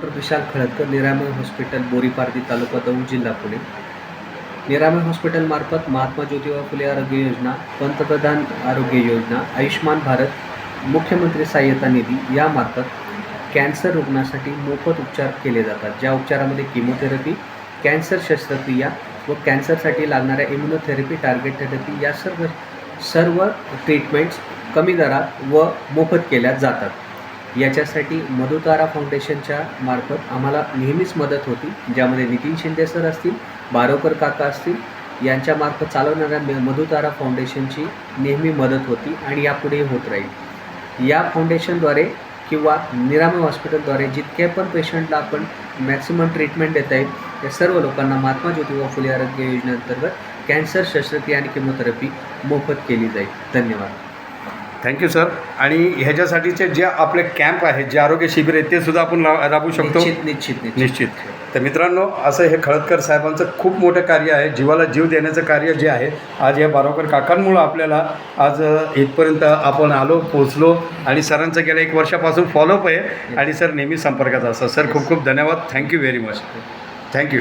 Doctor विशाल खळदकर निरामय hospital बोरीपारदी तालुका दौंड जिल्हा पुणे. निरामय हॉस्पिटलमार्फत महात्मा ज्योतिबा फुले आरोग्य योजना पंतप्रधान आरोग्य योजना आयुष्मान भारत मुख्यमंत्री सहाय्यता निधी यामार्फत कॅन्सर रुग्णासाठी मोफत उपचार केले जातात. ज्या उपचारामध्ये किमोथेरपी कॅन्सर शस्त्रक्रिया व कॅन्सरसाठी लागणाऱ्या इम्युनोथेरपी टार्गेट थेरपी या सर्व सर्व ट्रीटमेंट्स कमी दरात व मोफत केल्या जातात. याच्यासाठी मधुतारा फाउंडेशनच्या मार्फत आम्हाला नेहमीच मदत होती ज्यामध्ये नितीन शिंदे सर असतील बारोकर काका असतील यांच्यामार्फत चालवणाऱ्या मधुतारा फाउंडेशनची नेहमी मदत होती आणि यापुढे होत राहील. या फाउंडेशनद्वारे किंवा निरामय हॉस्पिटलद्वारे जितके पण पेशंटला आपण मॅक्सिमम ट्रीटमेंट देता येईल या सर्व लोकांना महात्मा ज्योतिबा फुले आरोग्य योजनेअंतर्गत कॅन्सर शस्त्रक्रिया आणि किमोथेरपी मोफत केली जाईल. धन्यवाद. Thank you sir. आणि ह्याच्यासाठीचे जे आपले कॅम्प आहेत जे आरोग्य शिबिर आहेत ते सुद्धा आपण राबवू शकतो? निश्चित निश्चित निश्चित. तर मित्रांनो असं हे खळदकर साहेबांचं खूप मोठं कार्य आहे. जीवाला जीव देण्याचं कार्य जे आहे आज या बारोकर काकांमुळं आपल्याला आज इथपर्यंत आपण आलो पोचलो आणि सरांचं गेल्या एक वर्षापासून फॉलोअप आहे. आणि सर नेहमी संपर्कात असतात सर खूप खूप धन्यवाद. Thank you very much thank you